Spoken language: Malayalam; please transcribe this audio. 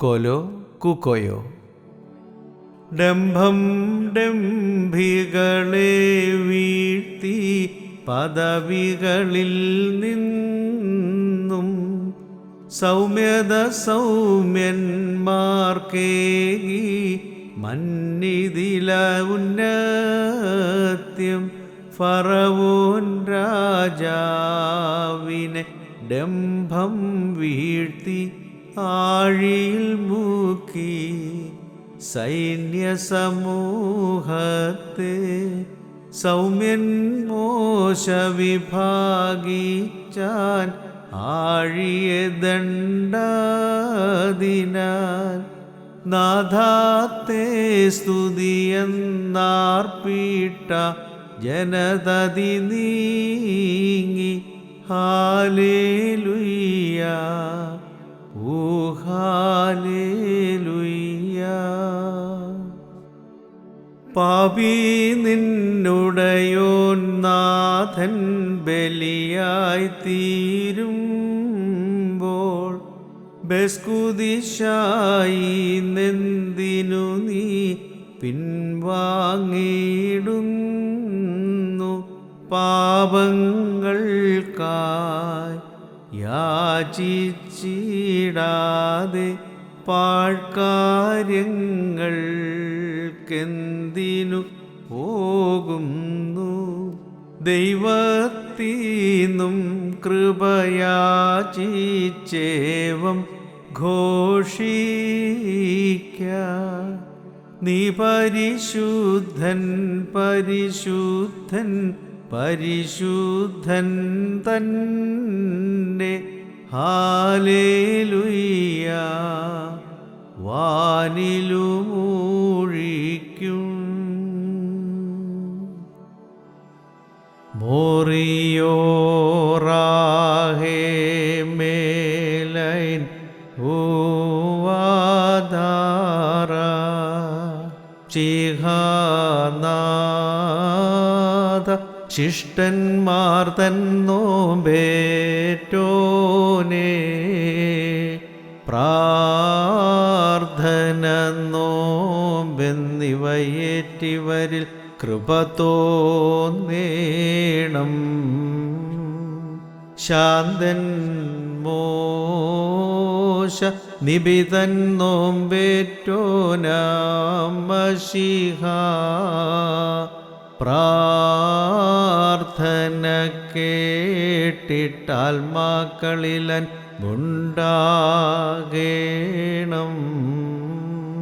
കൊലോ കുക്കോയോ? ഡംഭം ഡംഭികളെ വീഴ്ത്തി പദവികളിൽ നിന്നും സൗമ്യത സൗമ്യന്മാർക്കേകി മന്നിതില ഉന്നത്യം ഫറവോൻ രാജാവിനെ ഡംഭം വീഴ്ത്തി ആഴിയിൽ മൂക്കി സൈന്യ സമൂഹത്തെ സൗമ്യൻ മോശ വിഭാഗിച്ചാൻ ആഴിയ ദണ്ഡാതിനാൽ നാഥാത്തെ സ്തുതിയെന്നാർപ്പീട്ട ജനതതി നീങ്ങി. ഹാലേലുയ്യ. ഊഹാലേലുയ്യ പാപി നിന്നുടയോൻ നാഥൻ ബലിയായി തീരുമ്പോൾ ബസ്കുതിശായി നെന്തിനു നീ പിൻവാങ്ങിയിടുന്നു. പാപങ്ങൾക്കായി യാചിച്ചിടാതെ പാഴ്കാര്യങ്ങൾക്കെന്തിനു പോകുന്നു? ദൈവത്തീന്നും കൃപയാചിച്ചേവം ഘോഷിക്ക. നീ പരിശുദ്ധൻ പരിശുദ്ധൻ പരിശുദ്ധൻ തന്നെ. ഹാലേലുയ്യ. വാനിലുമൂഴിക്കും. മോറിയോറാഹേ മേലൈൻ ഊവാധാര ചിഹാനാഥ ശിഷ്ടന്മാർ തന്നോമ്പേറ്റോനെ പ്രാർത്ഥന നോമ്പെന്നിവയേറ്റിവരിൽ കൃപ ശാന്തൻ മോശ നിബിതൻ നോമ്പേറ്റോനാമശിഹ പ്രാർത്ഥന കേട്ടിട്ടാൽമാക്കളിലൻ ഉണ്ടാകേണം